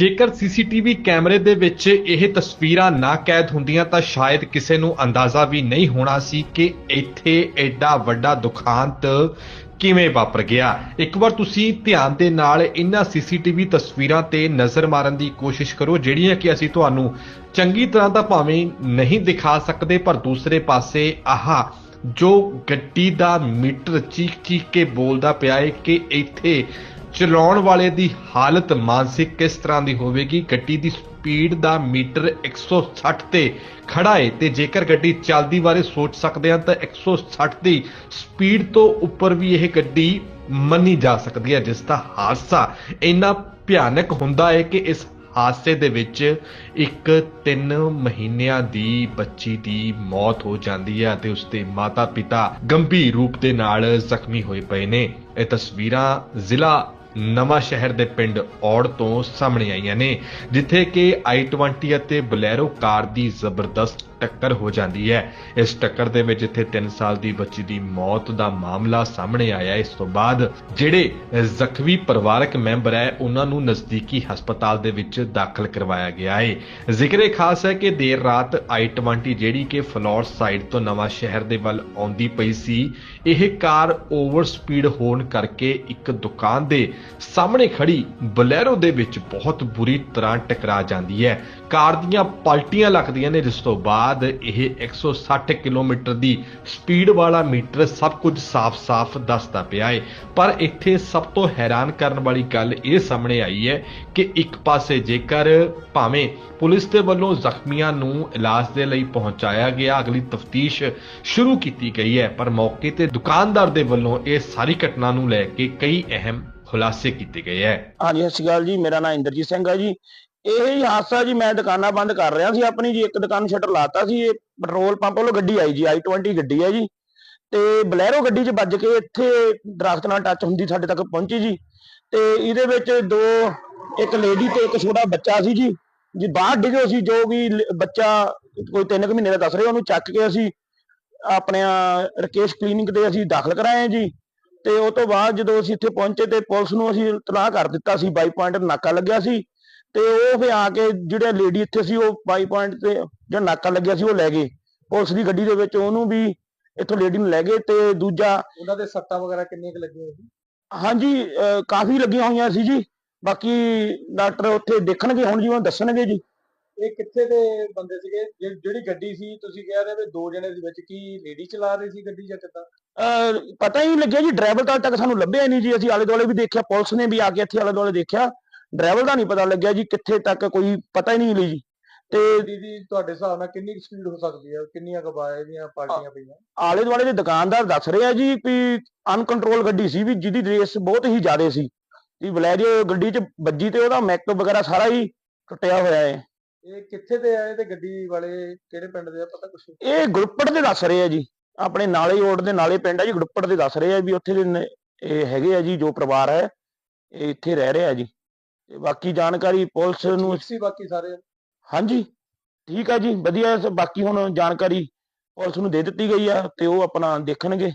ਜੇਕਰ ਸੀਸੀਟੀਵੀ ਕੈਮਰੇ ਦੇ ਵਿੱਚ ਇਹ ਤਸਵੀਰਾਂ ਨਾ ਕੈਦ ਹੁੰਦੀਆਂ ਤਾਂ ਸ਼ਾਇਦ ਕਿਸੇ ਨੂੰ ਅੰਦਾਜ਼ਾ ਵੀ ਨਹੀਂ ਹੋਣਾ ਸੀ ਕਿ ਇੱਥੇ ਐਡਾ ਵੱਡਾ ਦੁਖਾਂਤ ਕਿਵੇਂ ਵਾਪਰ ਗਿਆ। ਇੱਕ ਵਾਰ ਤੁਸੀਂ ਧਿਆਨ ਦੇ ਨਾਲ ਇਹਨਾਂ ਸੀਸੀਟੀਵੀ ਤਸਵੀਰਾਂ ਤੇ ਨਜ਼ਰ ਮਾਰਨ ਦੀ ਕੋਸ਼ਿਸ਼ ਕਰੋ, ਜਿਹੜੀਆਂ ਕਿ ਅਸੀਂ ਤੁਹਾਨੂੰ ਚੰਗੀ ਤਰ੍ਹਾਂ ਤਾਂ ਭਾਵੇਂ ਨਹੀਂ ਦਿਖਾ ਸਕਦੇ, ਪਰ ਦੂਸਰੇ ਪਾਸੇ ਆਹ, ਜੋ ਗੱਡੀ ਦਾ ਮੀਟਰ ਚੀਕ ਚੀਕ ਕੇ ਬੋਲਦਾ ਪਿਆ ਹੈ ਕਿ ਇੱਥੇ ਚਲਾਉਣ ਵਾਲੇ ਦੀ ਹਾਲਤ ਮਾਨਸਿਕ ਕਿਸ ਤਰ੍ਹਾਂ ਦੀ ਹੋਵੇਗੀ? ਗੱਡੀ ਦੀ ਸਪੀਡ ਦਾ ਮੀਟਰ 160 ਤੇ ਖੜਾ ਹੈ ਤੇ ਜੇਕਰ ਗੱਡੀ ਚੱਲਦੀ ਬਾਰੇ ਸੋਚ ਸਕਦੇ ਹਾਂ ਤਾਂ 160 ਦੀ ਸਪੀਡ ਤੋਂ ਉੱਪਰ ਵੀ ਇਹ ਗੱਡੀ ਮੰਨੀ ਜਾ ਸਕਦੀ ਹੈ, ਜਿਸ ਦਾ ਹਾਦਸਾ ਇੰਨਾ ਭਿਆਨਕ ਹੁੰਦਾ ਹੈ ਕਿ ਇਸ ਹਾਦਸੇ ਦੇ ਵਿੱਚ ਇੱਕ 3 ਮਹੀਨਿਆਂ ਦੀ ਬੱਚੀ ਦੀ ਮੌਤ ਹੋ ਜਾਂਦੀ ਹੈ ਤੇ ਉਸਦੇ ਮਾਤਾ-ਪਿਤਾ ਗੰਭੀਰ ਰੂਪ ਦੇ ਨਾਲ ਜ਼ਖਮੀ ਹੋਏ ਪਏ ਨੇ। ਇਹ ਤਸਵੀਰਾਂ ਜ਼ਿਲ੍ਹਾ ਨਵਾਂ ਸ਼ਹਿਰ ਦੇ ਪਿੰਡ ਔੜ ਤੋਂ ਸਾਹਮਣੇ ਆਈਆਂ ਨੇ, ਜਿੱਥੇ ਕਿ i20 ਅਤੇ ਬਲੈਰੋ ਕਾਰ ਦੀ ਜ਼ਬਰਦਸਤ ਟੱਕਰ ਹੋ ਜਾਂਦੀ ਹੈ। ਇਸ ਟੱਕਰ ਦੇ ਵਿੱਚ ਜਿੱਥੇ 3 ਸਾਲ ਦੀ ਬੱਚੀ ਦੀ ਮੌਤ ਦਾ ਮਾਮਲਾ ਸਾਹਮਣੇ ਆਇਆ। ਇਸ ਤੋਂ ਬਾਅਦ ਜਿਹੜੇ ਜ਼ਖਮੀ ਪਰਿਵਾਰਕ ਮੈਂਬਰ ਹੈ, ਉਹਨਾਂ ਨੂੰ ਨਜ਼ਦੀਕੀ ਹਸਪਤਾਲ ਦੇ ਵਿੱਚ ਦਾਖਲ ਕਰਵਾਇਆ ਗਿਆ ਹੈ। ਜ਼ਿਕਰੇ ਖਾਸ ਹੈ ਕਿ ਦੇਰ ਰਾਤ i20 ਜਿਹੜੀ ਕਿ ਫਲੋਰ ਸਾਈਡ ਤੋਂ ਨਵਾਂ ਸ਼ਹਿਰ ਦੇ ਵੱਲ ਆਉਂਦੀ ਪਈ ਸੀ, ਇਹ ਕਾਰ ਓਵਰ ਸਪੀਡ ਹੋਣ ਕਰਕੇ ਇੱਕ ਦੁਕਾਨ ਦੇ ਸਾਹਮਣੇ ਖੜੀ ਬਲੈਰੋ ਦੇ ਵਿੱਚ ਬਹੁਤ ਬੁਰੀ ਤਰ੍ਹਾਂ ਟਕਰਾ ਜਾਂਦੀ ਹੈ। ਕਾਰ ਦੀਆਂ ਪਲਟੀਆਂ ਲੱਗਦੀਆਂ ਨੇ, ਜਿਸ ਤੋਂ ਬਾਅਦ ਇਹ 160 ਕਿਲੋਮੀਟਰ ਦੀ ਸਪੀਡ ਵਾਲਾ ਮੀਟਰ ਸਭ ਕੁਝ ਸਾਫ਼-ਸਾਫ਼ ਦੱਸਦਾ ਪਿਆ ਹੈ ਪਰ ਇੱਥੇ ਸਭ ਤੋਂ ਹੈਰਾਨ ਕਰਨ ਵਾਲੀ ਗੱਲ ਇਹ ਸਾਹਮਣੇ ਆਈ ਹੈ ਕਿ ਇੱਕ ਪਾਸੇ ਜੇਕਰ ਭਾਵੇਂ ਪੁਲਿਸ ਦੇ ਵੱਲੋਂ ਜ਼ਖਮੀਆਂ ਨੂੰ ਇਲਾਜ ਦੇ ਲਈ ਪਹੁੰਚਾਇਆ ਗਿਆ, ਅਗਲੀ ਤਫਤੀਸ਼ ਸ਼ੁਰੂ ਕੀਤੀ ਗਈ ਹੈ, ਪਰ ਮੌਕੇ ਤੇ ਦੁਕਾਨਦਾਰ ਦੇ ਵੱਲੋਂ ਇਹ ਸਾਰੀ ਘਟਨਾ ਨੂੰ ਲੈ ਕੇ ਕਈ ਅਹਿਮ ਖੁਲਾਸੇ ਕੀਤੇ ਗਏ ਹੈ। ਹਾਂਜੀ, ਸਤਿ ਸ਼੍ਰੀ ਅਕਾਲ ਜੀ, ਮੇਰਾ ਨਾਮ ਇੰਦਰਜੀਤ ਸਿੰਘ ਹੈ ਜੀ। ਇਹ ਹੀ ਹਾਦਸਾ ਜੀ ਮੈਂ ਦੁਕਾਨਾਂ ਬੰਦ ਕਰ ਰਿਹਾ ਸੀ ਆਪਣੀ ਜੀ, ਇੱਕ ਦੁਕਾਨ ਸ਼ਟਰ ਲਾਤਾ ਸੀ, ਇਹ ਪੈਟਰੋਲ ਪੰਪ ਵੱਲੋਂ ਗੱਡੀ ਆਈ ਜੀ i20 ਗੱਡੀ ਹੈ ਜੀ। ਤੇ ਬਲੈਰੋ ਗੱਡੀ 'ਚ ਵੱਜ ਕੇ ਇੱਥੇ ਦਰਖਤ ਨਾਲ ਟੱਚ ਹੁੰਦੀ ਸਾਡੇ ਤੱਕ ਪਹੁੰਚੀ ਜੀ। ਤੇ ਇਹਦੇ ਵਿੱਚ ਦੋ, ਇੱਕ ਲੇਡੀ ਤੇ ਇੱਕ ਛੋਟਾ ਬੱਚਾ ਸੀ ਜੀ ਜੀ ਬਾਹਰ ਡਿੱਗੋ ਸੀ, ਜੋ ਵੀ ਬੱਚਾ ਕੋਈ 3 ਕੁ ਮਹੀਨੇ ਦਾ ਦੱਸ ਰਹੇ, ਉਹਨੂੰ ਚੱਕ ਕੇ ਅਸੀਂ ਆਪਣੇ ਰਕੇਸ਼ ਕਲੀਨਿਕ ਤੇ ਅਸੀਂ ਦਾਖਲ ਕਰਾਏ ਜੀ। ਤੇ ਉਸ ਤੋਂ ਬਾਅਦ ਜਦੋਂ ਅਸੀਂ ਇੱਥੇ ਪਹੁੰਚੇ ਤੇ ਪੁਲਿਸ ਨੂੰ ਅਸੀਂ ਇਤਲਾਹ ਕਰ ਦਿੱਤਾ ਸੀ, ਬਾਈ ਪੁਆਇੰਟ ਨਾਕਾ ਲੱਗਿਆ ਸੀ। ਤੇ ਉਹ ਫੇ ਆ ਕੇ ਜਿਹੜੇ ਲੇਡੀ ਇੱਥੇ ਸੀ ਉਹ ਬਾਈ ਪੁਆਇੰਟ ਤੇ ਜਿਹੜਾ ਨਾਕਾ ਲੱਗਿਆ ਸੀ ਉਹ ਲੈ ਗਏ। ਪੁਲਿਸ ਦੀ ਗੱਡੀ ਦੇ ਵਿੱਚ ਉਹਨੂੰ ਵੀ ਇੱਥੋਂ ਲੇਡੀ ਨੂੰ ਲੈ ਗਏ ਤੇ ਦੂਜਾ ਉਹਨਾਂ ਦੇ ਸੱਟਾਂ ਵਗੈਰਾ ਕਿੰਨੀਆਂ ਕੁ ਲੱਗੀਆਂ ਸੀ? ਹਾਂਜੀ ਅਹ ਕਾਫੀ ਲੱਗੀਆਂ ਹੋਈਆਂ ਸੀ ਜੀ। ਬਾਕੀ ਡਾਕਟਰ ਉੱਥੇ ਦੇਖਣਗੇ ਹੁਣ ਜੀ ਉਹ ਦੱਸਣਗੇ ਜੀ। ਇਹ ਕਿੱਥੇ ਦੇ ਬੰਦੇ ਸੀਗੇ? ਜਿਹ- ਜਿਹੜੀ ਗੱਡੀ ਸੀ ਤੁਸੀਂ ਕਹਿ ਰਹੇ ਵੀ ਦੋ ਜਣੇ ਦੇ ਵਿੱਚ ਕੀ ਲੇਡੀ ਚਲਾ ਰਹੀ ਸੀ ਗੱਡੀ ਜਾਂ ਕਿੱਦਾਂ? ਅਹ ਪਤਾ ਹੀ ਨਹੀਂ ਲੱਗਿਆ ਜੀ ਡਰਾਈਵਰ ਹਾਲੇ ਤੱਕ ਸਾਨੂੰ ਲੱਭਿਆ ਹੀ ਨਹੀਂ ਜੀ। ਅਸੀਂ ਆਲੇ ਦੁਆਲੇ ਵੀ ਦੇਖਿਆ ਪੁਲਿਸ ਨੇ ਵੀ ਆ ਕੇ ਇੱਥੇ ਆਲੇ ਦੁਆਲੇ ਦੇਖਿਆ। ਡਰਾਈਵਰ ਦਾ ਨਹੀਂ ਪਤਾ ਲੱਗਿਆ ਜੀ ਕਿੱਥੇ ਤੱਕ ਕੋਈ ਪਤਾ ਹੀ ਨਹੀਂ ਲਈ ਜੀ। ਤੇ ਗੱਡੀ ਦੀ ਤੁਹਾਡੇ ਹਿਸਾਬ ਨਾਲ ਕਿੰਨੀ ਸਪੀਡ ਹੋ ਸਕਦੀ ਹੈ? ਕਿੰਨੀਆਂ ਕਬਾਏ ਦੀਆਂ ਪਾਰਟੀਆਂ ਪਈਆਂ? ਆਲੇ ਦੁਆਲੇ ਦੇ ਦੁਕਾਨਦਾਰ ਦੱਸ ਰਹੇ ਆ ਜੀ ਵੀ ਅਨਕੰਟਰੋਲ ਗੱਡੀ ਸੀ ਵੀ ਜਿਹਦੀ ਰੇਸ ਬਹੁਤ ਹੀ ਜ਼ਿਆਦਾ ਸੀ। ਵੀ ਬਲੈਰੀਓ ਗੱਡੀ 'ਚ ਵੱਜੀ ਤੇ ਉਹਦਾ ਮੈਕ ਵਗੈਰਾ ਸਾਰਾ ਹੀ ਟੁੱਟਿਆ ਹੋਇਆ ਹੈ। ਇਹ ਕਿੱਥੇ ਦੇ ਆਏ ਤੇ ਗੱਡੀ ਵਾਲੇ ਕਿਹੜੇ ਪਿੰਡ ਦੇ ਆ? ਪਤਾ ਕੁਛ ਇਹ ਗੁਰਪੜ ਦੇ ਦੱਸ ਰਹੇ ਆ ਜੀ। ਆਪਣੇ ਨਾਲੇ ਰੋਡ ਦੇ ਨਾਲੇ ਪਿੰਡ ਆ ਜੀ ਗੁਰਪੜ ਦੇ ਦੱਸ ਰਹੇ ਆ ਵੀ ਉੱਥੇ ਦੇ ਇਹ ਹੈਗੇ ਆ ਜੀ ਜੋ ਪਰਿਵਾਰ ਹੈ ਇਹ ਇੱਥੇ ਰਹਿ ਰਿਹਾ ਜੀ। ਤੇ ਬਾਕੀ ਜਾਣਕਾਰੀ ਪੁਲਿਸ ਨੂੰ ਸੀ ਬਾਕੀ ਸਾਰੇ ਹਾਂਜੀ ਠੀਕ ਆ ਜੀ ਵਧੀਆ ਬਾਕੀ ਹੁਣ ਜਾਣਕਾਰੀ ਪੁਲਿਸ ਨੂੰ ਦੇ ਦਿੱਤੀ ਗਈ ਆ ਤੇ ਉਹ ਆਪਣਾ ਦੇਖਣਗੇ।